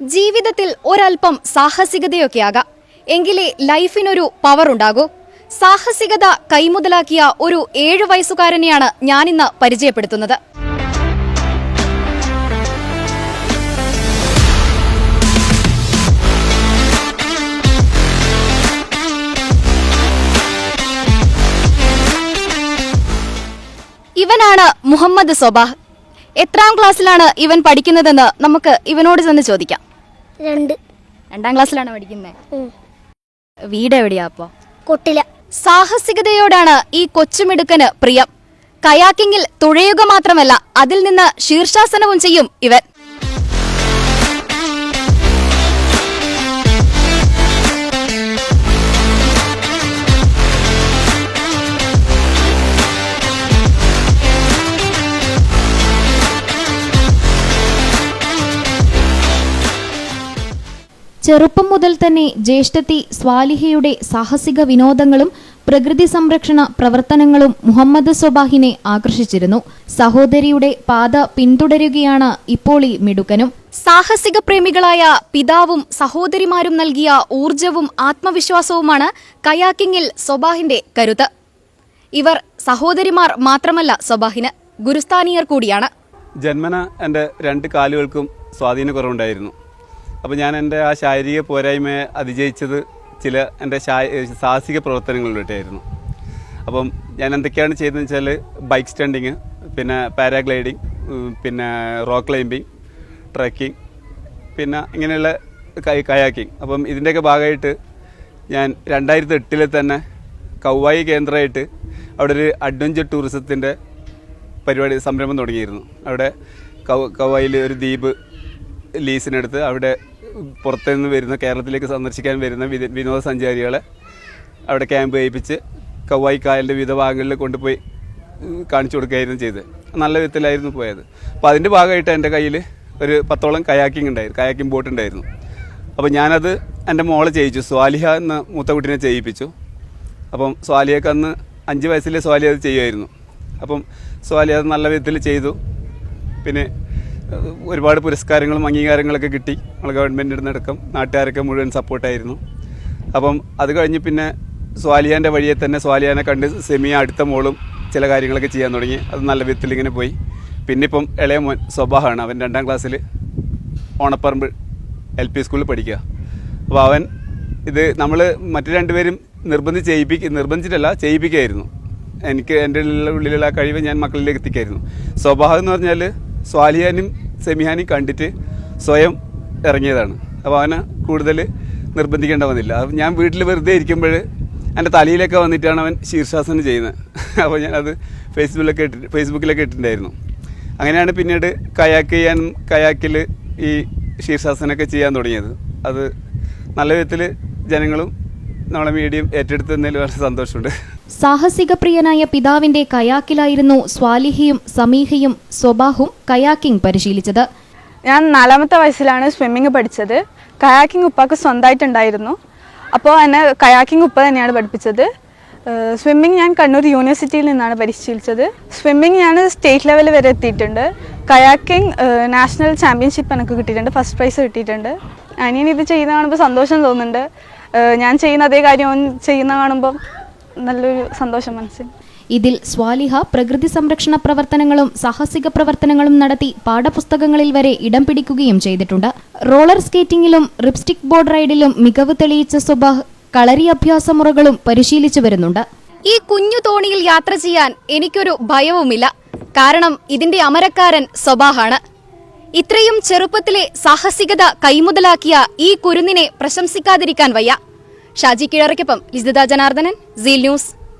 ജീവിതത്തിൽ ഒരല്പം സാഹസികതയൊക്കെ ആകാം എങ്കിലേ ലൈഫിനൊരു പവർ ഉണ്ടാകൂ സാഹസികത കൈമുതലാക്കിയ ഒരു ഏഴു വയസ്സുകാരനെയാണ് ഞാനിന്ന് പരിചയപ്പെടുത്തുന്നത്. ഇവനാണ് മുഹമ്മദ് സൊബാഹ്. എത്രാം ക്ലാസ്സിലാണ് ഇവൻ പഠിക്കുന്നതെന്ന് നമുക്ക് ഇവനോട് ചെന്ന് ചോദിക്കാം. രണ്ട്. രണ്ടാം ക്ലാസ്സിലാണ് പഠിക്കുന്നത് വീട് എവിടെയാ അപ്പോ? കൊട്ടില. സാഹസികതയോടാണ് ഈ കൊച്ചുമിടുക്കന് പ്രിയം. കയാക്കിങ്ങിൽ തുഴയുക മാത്രമല്ല അതിൽ നിന്ന് ശീർഷാസനവും ചെയ്യും ഇവൻ. ചെറുപ്പം മുതൽ തന്നെ ജ്യേഷ്ഠത്തി സ്വാലിഹയുടെ സാഹസിക വിനോദങ്ങളും പ്രകൃതി സംരക്ഷണ പ്രവർത്തനങ്ങളും മുഹമ്മദ് സൊബാഹിനെ ആകർഷിച്ചിരുന്നു. സഹോദരിയുടെ പാത പിന്തുടരുകയാണ് ഇപ്പോൾ ഈ മിടുക്കനും. സാഹസിക പ്രേമികളായ പിതാവും സഹോദരിമാരും നൽകിയ ഊർജവും ആത്മവിശ്വാസവുമാണ് കയാക്കിങ്ങിൽ സൊബാഹിന്റെ കരുത്ത്. ഇവർ സഹോദരിമാർ മാത്രമല്ല സൊബാഹിന് ഗുരുസ്ഥാനീയർ കൂടിയാണ്. ജന്മന എന്റെ രണ്ട് കാലുകൾക്കും സ്വാധീന കുറവുണ്ടായിരുന്നു അപ്പോൾ ഞാൻ എന്റെ ആ ശാരീരിക പോരായ്മയെ അതിജയിച്ചത് ചില എന്റെ സാഹസിക പ്രവർത്തനങ്ങളിലൂടെയായിരുന്നു. അപ്പം ഞാൻ എന്തൊക്കെയാണ് ചെയ്തതെന്ന് വെച്ചാൽ ബൈക്ക് സ്റ്റണ്ടിങ് പിന്നെ പാരാഗ്ലൈഡിങ് പിന്നെ റോക്ക് ക്ലൈമ്പിങ് ട്രക്കിംഗ് പിന്നെ ഇങ്ങനെയുള്ള കൈ കയാക്കിങ് അപ്പം ഇതിന്റെയൊക്കെ ഭാഗമായിട്ട് ഞാൻ രണ്ടായിരത്തി എട്ടിൽ തന്നെ കൗവായി കേന്ദ്രമായിട്ട് അവിടെ ഒരു അഡ്വഞ്ചർ ടൂറിസത്തിന്റെ പരിപാടി സംരംഭം തുടങ്ങിയിരുന്നു. അവിടെ കൗ കൗവായിൽ ഒരു ദ്വീപ് ലീസിനെടുത്ത് അവിടെ പുറത്തുനിന്ന് വരുന്ന കേരളത്തിലേക്ക് സന്ദർശിക്കാൻ വരുന്ന വിനോദസഞ്ചാരികളെ അവിടെ ക്യാമ്പ് ചെയ്യിപ്പിച്ച് കവായി കായലിന്റെ വിവിധ ഭാഗങ്ങളിൽ കൊണ്ടുപോയി കാണിച്ചു കൊടുക്കുകയായിരുന്നു ചെയ്ത് നല്ല വിധത്തിലായിരുന്നു പോയത്. അപ്പോൾ അതിന്റെ ഭാഗമായിട്ട് എന്റെ കയ്യിൽ ഒരു പത്തോളം കയാക്കിംഗ് ഉണ്ടായിരുന്നു കയാക്കിംഗ് ബോട്ട് ഉണ്ടായിരുന്നു. അപ്പോൾ ഞാനത് എന്റെ മോളെ ചെയ്യിച്ചു സ്വാലിഹ എന്ന മൂത്ത കുട്ടീനെ ചെയ്യിപ്പിച്ചു. അപ്പം സ്വാലിയൊക്കെ അന്ന് അഞ്ച് വയസ്സിലെ സ്വാലി അത് ചെയ്യുമായിരുന്നു. അപ്പം സ്വാലി അത് നല്ല വിധത്തിൽ ചെയ്തു. പിന്നെ ഒരുപാട് പുരസ്കാരങ്ങളും അംഗീകാരങ്ങളൊക്കെ കിട്ടി നമ്മൾ ഗവൺമെന്റിന്റെ നിന്നടക്കം നാട്ടുകാരൊക്കെ മുഴുവൻ സപ്പോർട്ടായിരുന്നു അപ്പം അത് കഴിഞ്ഞ് പിന്നെ സ്വാലിയാന്റെ വഴിയെ തന്നെ സ്വാലിയാനെ കണ്ട് സെമിയ അടുത്ത മോളും ചില കാര്യങ്ങളൊക്കെ ചെയ്യാൻ തുടങ്ങി. അത് നല്ല വിധത്തിൽ ഇങ്ങനെ പോയി. പിന്നെ ഇപ്പം ഇളയ മോൻ സ്വഭാവമാണ് അവൻ രണ്ടാം ക്ലാസ്സിൽ ഓണപ്പറമ്പ് എൽ പി സ്കൂളിൽ പഠിക്കുക. അപ്പോൾ അവൻ ഇത് നമ്മൾ മറ്റു രണ്ടുപേരും നിർബന്ധിച്ച് ചെയ്യിപ്പിക്ക നിർബന്ധിച്ചിട്ടല്ല ചെയ്യിപ്പിക്കായിരുന്നു എനിക്ക് എന്റെ ഉള്ളിലുള്ള- കഴിവ് ഞാൻ മക്കളിലേക്ക് എത്തിക്കായിരുന്നു. സ്വഭാവം എന്ന് പറഞ്ഞാൽ സ്വാലിയാനും സെമിഹാനും കണ്ടിട്ട് സ്വയം ഇറങ്ങിയതാണ്. അപ്പോൾ അവനെ കൂടുതൽ നിർബന്ധിക്കേണ്ട വന്നില്ല. ഞാൻ വീട്ടിൽ വെറുതെ ഇരിക്കുമ്പോൾ എന്റെ തലയിലൊക്കെ വന്നിട്ടാണ് അവൻ ശീർഷാസനം ചെയ്യുന്നത്. അപ്പോൾ ഞാനത് ഫേസ്ബുക്കിലൊക്കെ ഇട്ട് ഫേസ്ബുക്കിലൊക്കെ ഇട്ടിട്ടുണ്ടായിരുന്നു. അങ്ങനെയാണ് പിന്നീട് കയാക്ക് ചെയ്യാനും കയാക്കിൽ ഈ ശീർഷാസനമൊക്കെ ചെയ്യാൻ തുടങ്ങിയത്. അത് നല്ല വിധത്തിൽ ജനങ്ങളും നമ്മളെ മീഡിയം ഏറ്റെടുത്തതിൽ വളരെ സന്തോഷമുണ്ട്. സാഹസിക പ്രിയനായ പിതാവിന്റെ കയാക്കിലായിരുന്നു സ്വാലിഹിയും സമീഹയും സ്വബാഹും കയാക്കിംഗ് പരിശീലിച്ചത്. ഞാൻ നാലാമത്തെ വയസ്സിലാണ് സ്വിമ്മിങ് പഠിച്ചത്. കയാക്കിംഗ് ഉപ്പാക്ക് സ്വന്തമായിട്ടുണ്ടായിരുന്നു. അപ്പോൾ എന്നെ കയാക്കിംഗ് ഉപ്പ തന്നെയാണ് പഠിപ്പിച്ചത്. സ്വിമ്മിങ് ഞാൻ കണ്ണൂർ യൂണിവേഴ്സിറ്റിയിൽ നിന്നാണ് പരിശീലിച്ചത്. സ്വിമ്മിങ് ഞാൻ സ്റ്റേറ്റ് ലെവൽ വരെ എത്തിയിട്ടുണ്ട്. കയാക്കിംഗ് നാഷണൽ ചാമ്പ്യൻഷിപ്പ് എനിക്ക് കിട്ടിയിട്ടുണ്ട്. ഫസ്റ്റ് പ്രൈസ് കിട്ടിയിട്ടുണ്ട്. അനിയൻ ഇത് ചെയ്യുന്ന കാണുമ്പോൾ സന്തോഷം തോന്നുന്നുണ്ട്. ഞാൻ ചെയ്യുന്ന അതേ കാര്യം ചെയ്യുന്ന കാണുമ്പോൾ നല്ലൊരു സന്തോഷം മനസ്സിൽ. ഇതിൽ സ്വാലിഹ പ്രകൃതി സംരക്ഷണ പ്രവർത്തനങ്ങളും സാഹസിക പ്രവർത്തനങ്ങളും നടത്തി പാഠപുസ്തകങ്ങളിൽ വരെ ഇടം പിടിക്കുകയും ചെയ്തിട്ടുണ്ട്. റോളർ സ്കേറ്റിംഗിലും റിപ്സ്റ്റിക് ബോർഡ് റൈഡിലും മികവ് തെളിയിച്ച സുബാഹ് കളരി അഭ്യാസ മുറകളും പരിശീലിച്ചു വരുന്നുണ്ട്. ഈ കുഞ്ഞു തോണിയിൽ യാത്ര ചെയ്യാൻ എനിക്കൊരു ഭയവുമില്ല. കാരണം ഇതിന്റെ അമരക്കാരൻ സ്വബാഹാണ് ഇത്രയും ചെറുപ്പത്തിലെ സാഹസികത കൈമുതലാക്കിയ ഈ കുരുന്നിനെ പ്രശംസിക്കാതിരിക്കാൻ വയ്യ. ഷാജി കിഴറയ്ക്കൊപ്പം ലിസിത ജനാർദ്ദനൻ സീൽ ന്യൂസ്.